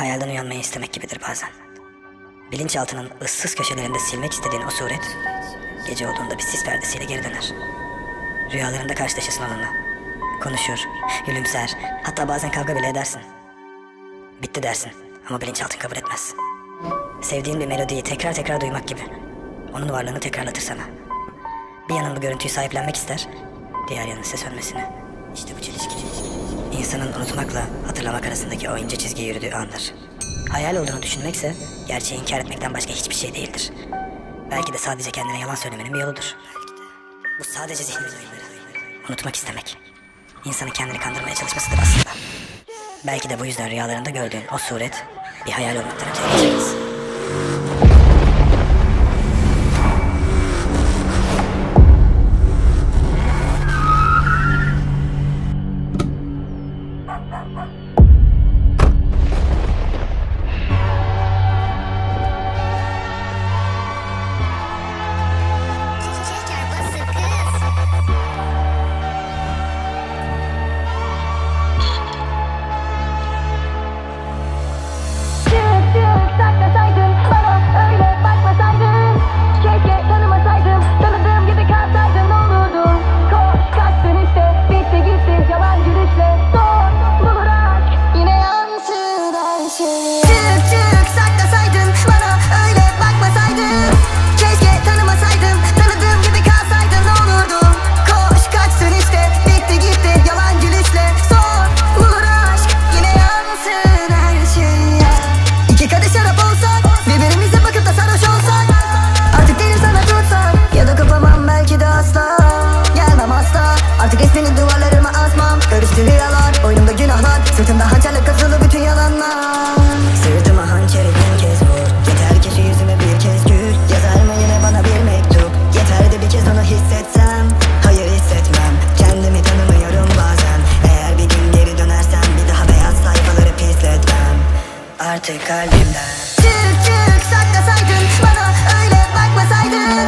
hayalden uyanmayı istemek gibidir bazen. Bilinçaltının ıssız köşelerinde silmek istediğin o suret, gece olduğunda bir sis perdesiyle geri döner. Rüyalarında karşılaşırsın onunla. Konuşur, gülümser, hatta bazen kavga bile edersin. Bitti dersin ama bilinçaltın kabul etmez. Sevdiğin bir melodiyi tekrar tekrar duymak gibi. Onun varlığını tekrarlatır sana. Bir yanın bu görüntüyü sahiplenmek ister, diğer yanın ise sönmesini. İşte bu çelişki. İnsanın unutmakla hatırlamak arasındaki o ince çizgiyi yürüdüğü andır. Hayal olduğunu düşünmekse gerçeği inkar etmekten başka hiçbir şey değildir. Belki de sadece kendine yalan söylemenin bir yoludur. Bu sadece zihnin oyunları. Unutmak istemek. İnsanın kendini kandırmaya çalışmasıdır aslında. Belki de bu yüzden rüyalarında gördüğün o suret bir hayal olmaktan öteye geçemez. Artık kalbimden. Çık çık saklasaydın Bana öyle bakmasaydın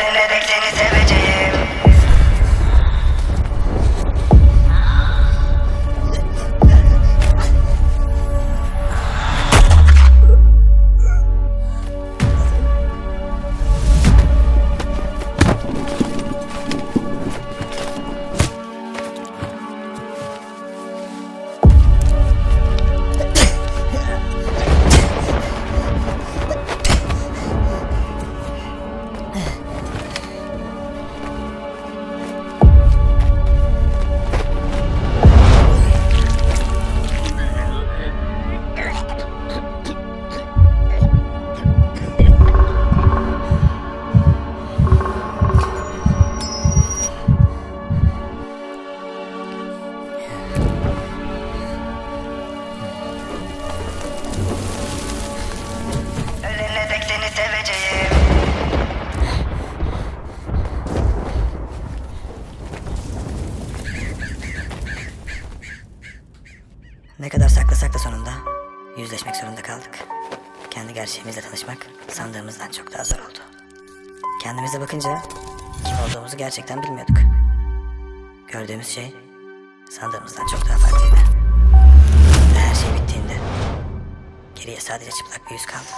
Ne kadar saklasak da sonunda yüzleşmek zorunda kaldık. Kendi gerçeğimizle tanışmak sandığımızdan çok daha zor oldu. Kendimize bakınca kim olduğumuzu gerçekten bilmiyorduk. Gördüğümüz şey sandığımızdan çok daha farklıydı. Ve her şey bittiğinde geriye sadece çıplak bir yüz kaldı.